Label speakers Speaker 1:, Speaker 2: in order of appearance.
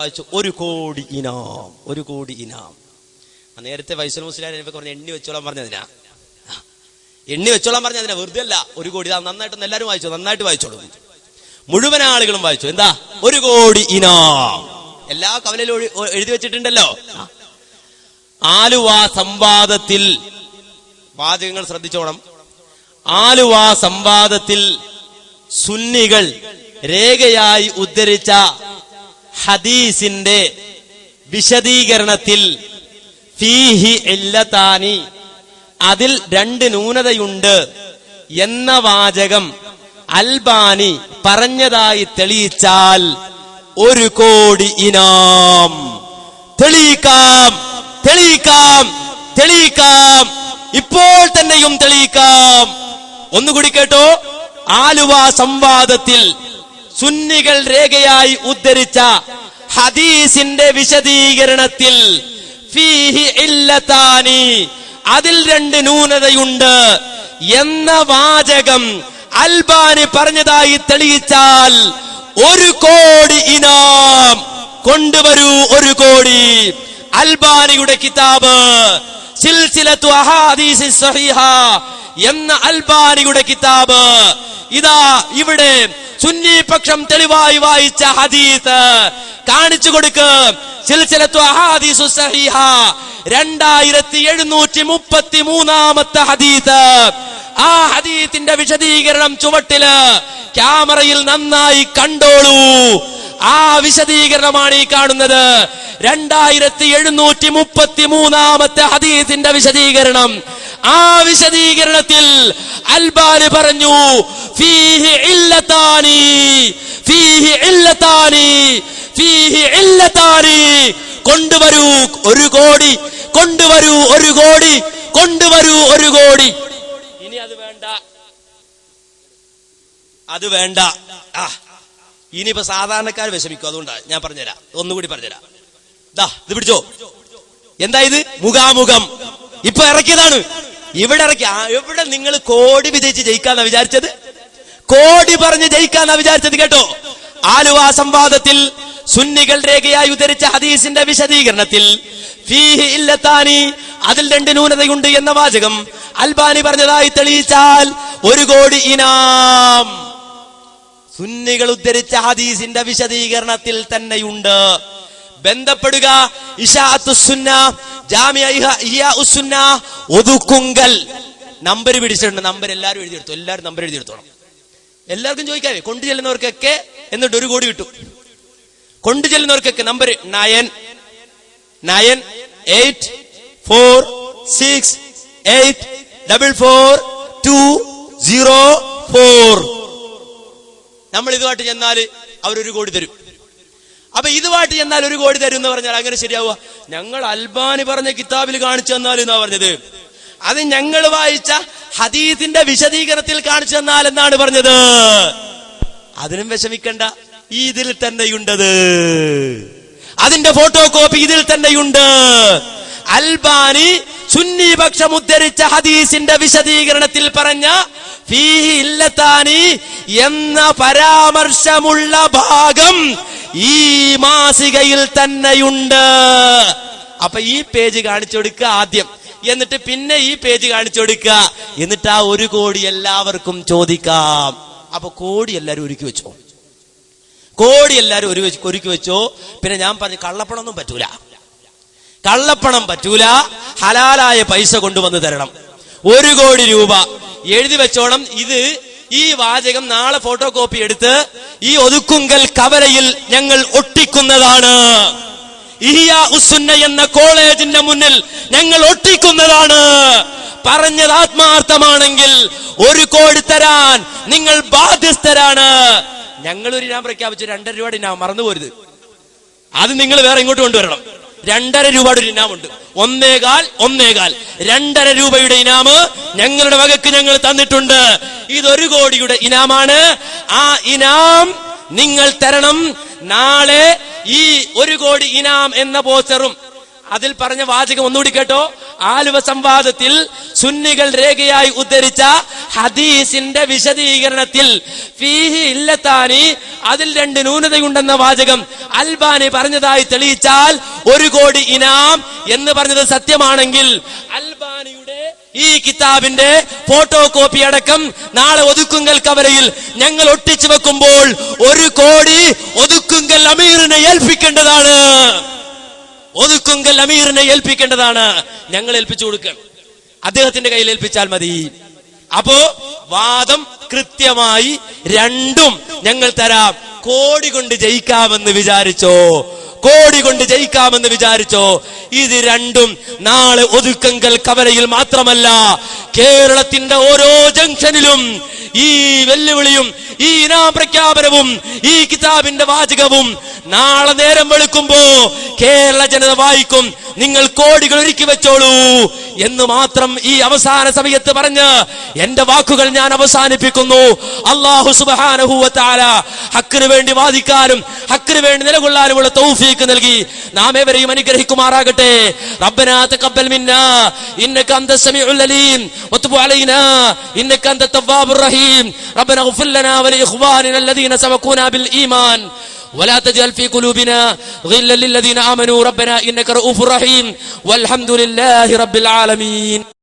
Speaker 1: വായിച്ചു ഒരു കോടി ഇനാം ഒരു കോടി ഇനാം. നേരത്തെ വൈസൽ മുസ്ലിം എനിക്ക് പറഞ്ഞ എണ്ണി വെച്ചോളാൻ പറഞ്ഞതിനാ എണ്ണി വെച്ചോളാൻ പറഞ്ഞതിനാ വെറുതെ അല്ല ഒരു കോടി ഇതാ നന്നായിട്ട് എല്ലാവരും വായിച്ചു നന്നായിട്ട് വായിച്ചോളൂ. മുഴുവൻ ആളുകളും വായിച്ചു എന്താ? ഒരു കോടി ഇനാം. എല്ലാ കവലയിലും എഴുതി വെച്ചിട്ടുണ്ടല്ലോ. ആലുവ സംവാദത്തിൽ വാചകങ്ങൾ ശ്രദ്ധിച്ചോണം. ആലുവ സംവാദത്തിൽ സുന്നികൾ രേഖയായി ഉദ്ധരിച്ച ഹദീസിന്റെ വിശദീകരണത്തിൽ ഫീഹി ഇല്ലതാനി അതിൽ രണ്ട് ന്യൂനതയുണ്ട് എന്ന വാചകം അൽബാനി പറഞ്ഞതായി തെളിയിച്ചാൽ ഒരു കോടി ഇനാം. തെളിയിക്കാം തെളിയിക്കാം തെളിയിക്കാം. ഇപ്പോൾ തന്നെയും തെളിയിക്കാം. ഒന്നുകൂടി കേട്ടോ. ആലുവ സംവാദത്തിൽ സുന്നികൾ രേഖയായി ഉദ്ധരിച്ച ഹദീസിന്റെ വിശദീകരണത്തിൽ അതിൽ രണ്ട് ന്യൂനതയുണ്ട്. എന്ന വാചകം അൽബാനി പറഞ്ഞതായി തെളിയിച്ചാൽ ഒരു കോടി ഇനാം കൊണ്ടുവരൂ ഒരു കോടി. അൽബാനിയുടെ കിതാബ് എന്ന അൽബാനിയുടെ കിതാബ്. ഇതാ ഇവിടെ സുന്നി പക്ഷം തെളിവായി വായിച്ച ഹദീസ്. കാണിച്ചു കൊടുക്ക്. സിൽസിലത്തു അഹാദീസു സഹീഹ. രണ്ടായിരത്തി എഴുന്നൂറ്റി മുപ്പത്തി മൂന്നാമത്തെ ഹദീസ്. ആ ഹദീത്തിന്റെ വിശദീകരണം ചുവട്ടിൽ ക്യാമറയിൽ നന്നായി കണ്ടോളൂ. ആ വിശദീകരണമാണ് ഈ കാണുന്നത്. രണ്ടായിരത്തി എഴുന്നൂറ്റി മുപ്പത്തി മൂന്നാമത്തെ ഹദീത്തിന്റെ വിശദീകരണം. ആ വിശദീകരണത്തിൽ അൽബാന് പറഞ്ഞു ഫീഹി علتان فيه علتان فيه علتان കൊണ്ടുവരൂ ഒരു കോടി കൊണ്ടുവരൂ ഒരു കോടി കൊണ്ടുവരൂ ഒരു കോടി. ഇനി അത് വേണ്ട. അത് വേണ്ട. ആ ഇനിയിപ്പോ സാധാരണക്കാർ വിഷമിക്കും. അതുകൊണ്ടാണ് ഞാൻ പറഞ്ഞുതരാം. ഒന്നുകൂടി പറഞ്ഞുതരാം. ദാ ഇത് പിടിച്ചോ. എന്താ ഇത്? മുഖാമുഖം. ഇപ്പൊ ഇറക്കിയതാണ്. ഇവിടെ ഇറക്കി. എവിടെ നിങ്ങൾ കോടി വിജയിച്ച് ജയിക്കാന്നാ വിചാരിച്ചത്? കോടി പറഞ്ഞ് ജയിക്കാന്നാ വിചാരിച്ചത് കേട്ടോ. ആലുവ സംവാദത്തിൽ സുന്നികൾ രേഖയായി ഉദ്ധരിച്ച ഹദീസിന്റെ വിശദീകരണത്തിൽ അതിൽ രണ്ട് ന്യൂനതയുണ്ട് എന്ന വാചകം അൽബാനി പറഞ്ഞതായി തെളിയിച്ചാൽ ഒരു കോടി ഇനാം. സുന്നികൾ ഉദ്ധരിച്ച ഹദീസിന്റെ വിശദീകരണത്തിൽ തന്നെയുണ്ട്. ബന്ധപ്പെടുക ഒതുക്കുങ്കൽ. നമ്പർ പിടിച്ചിട്ടുണ്ട് നമ്പർ എല്ലാവരും എഴുതിയെടുത്തു എല്ലാവരും നമ്പർ എഴുതിയെടുത്തോണം. എല്ലാവർക്കും ചോദിക്കാവേ കൊണ്ടു ചെല്ലുന്നവർക്കൊക്കെ എന്നിട്ട് ഒരു കോടി കിട്ടും. കൊണ്ടു ചെല്ലുന്നവർക്കൊക്കെ number nine nine eight four six eight double four two zero four നമ്മൾ ഇതുമായിട്ട് ചെന്നാൽ അവരൊരു കോടി തരും. അപ്പൊ ഇതുമായിട്ട് ചെന്നാൽ ഒരു കോടി തരും എന്ന് പറഞ്ഞാൽ അങ്ങനെ ശരിയാവുക? ഞങ്ങൾ അൽബാനി പറഞ്ഞ കിതാബിൽ കാണിച്ചു തന്നാൽ എന്നാ പറഞ്ഞത്? അത് ഞങ്ങൾ വായിച്ച ഹദീസിന്റെ വിശദീകരണത്തിൽ കാണിച്ചു തന്നാൽ എന്നാണ് പറഞ്ഞത്. അതിനും വിഷമിക്കണ്ട ഇതിൽ തന്നെയുണ്ടത്. അതിന്റെ ഫോട്ടോ കോപ്പി ഇതിൽ തന്നെയുണ്ട്. അൽബാനി സുന്നി പക്ഷം ഉദ്ധരിച്ച ഹദീസിന്റെ വിശദീകരണത്തിൽ പറഞ്ഞ ഫീഹി എന്ന പരാമർശമുള്ള ഭാഗം ഈ മാസികയിൽ തന്നെയുണ്ട്. അപ്പൊ ഈ പേജ് കാണിച്ചു കൊടുക്കുക ആദ്യം. എന്നിട്ട് പിന്നെ ഈ പേജ് കാണിച്ചു കൊടുക്കുക. എന്നിട്ട് ആ ഒരു കോടി എല്ലാവർക്കും ചോദിക്കാം. അപ്പൊ കോടി എല്ലാരും ഒരുക്കി വെച്ചോ. കോടി എല്ലാരും ഒരു ഒരുക്കി വെച്ചോ. പിന്നെ ഞാൻ പറഞ്ഞു കള്ളപ്പണം ഒന്നും പറ്റൂല. കള്ളപ്പണം പറ്റൂല. ഹലാലായ പൈസ കൊണ്ടുവന്ന് തരണം. ഒരു കോടി രൂപ. എഴുതി വെച്ചോണം. ഇത് ഈ വാചകം നാളെ ഫോട്ടോ കോപ്പി എടുത്ത് ഈ ഒതുക്കുങ്കൽ കവലയിൽ ഞങ്ങൾ ഒട്ടിക്കുന്നതാണ്. എന്ന കോളേജിന്റെ മുന്നിൽ ഞങ്ങൾ ഒട്ടിക്കുന്നതാണ്. പറഞ്ഞത് ആത്മാർത്ഥമാണെങ്കിൽ ഒരു കോടി തരാൻ നിങ്ങൾ ബാധ്യസ്ഥരാണ്. ഞങ്ങൾ ഒരു ഇനാം പ്രഖ്യാപിച്ചു രണ്ടര രൂപയുടെ ഇനാം മറന്നു പോരുത്. അത് നിങ്ങൾ വേറെ ഇങ്ങോട്ട് കൊണ്ടുവരണം. രണ്ടര രൂപയുടെ ഒരു ഇനാമുണ്ട്. ഒന്നേകാൽ ഒന്നേകാൽ. രണ്ടര രൂപയുടെ ഇനാമ് ഞങ്ങളുടെ വകക്ക് ഞങ്ങൾ തന്നിട്ടുണ്ട്. ഇതൊരു കോടിയുടെ ഇനാമാണ്. ആ ഇനാം നിങ്ങൾ തരണം. നാളെ ഈ ഒരു കോടി ഇനാം എന്ന പോസ്റ്ററും അതിൽ പറഞ്ഞ വാചകം ഒന്നുകൂടി കേട്ടോ. ആലുവ സംവാദത്തിൽ സുന്നികൾ രേഖയായി ഉദ്ധരിച്ച ഹദീസിന്റെ വിശദീകരണത്തിൽ ഫീഹി ഇല്ലത്താനി അതിൽ രണ്ട് ന്യൂനതയുണ്ടെന്ന വാചകം അൽബാനി പറഞ്ഞതായി തെളിയിച്ചാൽ ഒരു കോടി ഇനാം എന്ന് പറഞ്ഞത് സത്യമാണെങ്കിൽ ഈ കിതാബിന്റെ ഫോട്ടോ കോപ്പി അടക്കം നാളെ ഒതുക്കുങ്കൽ കവരയിൽ ഞങ്ങൾ ഒട്ടിച്ചു വെക്കുമ്പോൾ ഒരു കോടി ഒതുക്കുങ്കൽ അമീറിനെ ഏൽപ്പിക്കേണ്ടതാണ്. ഒതുക്കുങ്കൽ അമീറിനെ ഏൽപ്പിക്കേണ്ടതാണ്. ഞങ്ങൾ ഏൽപ്പിച്ചു കൊടുക്കണം അദ്ദേഹത്തിന്റെ കയ്യിൽ ഏൽപ്പിച്ചാൽ മതി. അപ്പോ വാദം കൃത്യമായി രണ്ടും ഞങ്ങൾ തരാം. കോടി കൊണ്ട് ജയിക്കാമെന്ന് വിചാരിച്ചോ? കോടി കൊണ്ട് ജയിക്കാമെന്ന് വിചാരിച്ചോ? ഇത് രണ്ടും നാളെ ഒതുക്കങ്കൽ കവലയിൽ മാത്രമല്ല കേരളത്തിന്റെ ഓരോ ജംഗ്ഷനിലും ഈ വെല്ലുവിളിയും ഈ ഇനാം പ്രഖ്യാപനവും ഈ കിതാബിന്റെ വാചകവും നാളെ നേരം വെളുക്കുമ്പോ കേരള ജനത വായിക്കും നിങ്ങൾ കോടികൾ ഒരുക്കി വെച്ചോളൂ എന്ന് മാത്രം ഈ അവസാന സമയത്ത് പറഞ്ഞ് എന്റെ വാക്കുകൾ ഞാൻ അവസാനിപ്പിക്കുന്നു അള്ളാഹു സുബാനഹുവത്താല ഹക്കിന് വേണ്ടി വാദിക്കാനും ഹക്കിന് വേണ്ടി നിലകൊള്ളാനുമുള്ള തൗഫീക്ക് നൽകി നാം ഏവരെയും അനുഗ്രഹിക്കുമാറാകട്ടെ റബ്ബനാ തഖബ്ബൽ മിന്നാ ഇന്നക അന്ത സമീഉൽ അലീം വതുബ് അലൈനാ ഇന്നക അന്ത തവ്വാബുർ റഹീം റബ്ബന اغفر لنا ولإخواننا الذين سبقونا بالإيمان ولا تجعل في قلوبنا غلا للذين آمنوا. ربنا إنك رؤوف رحيم. والحمد لله رب العالمين.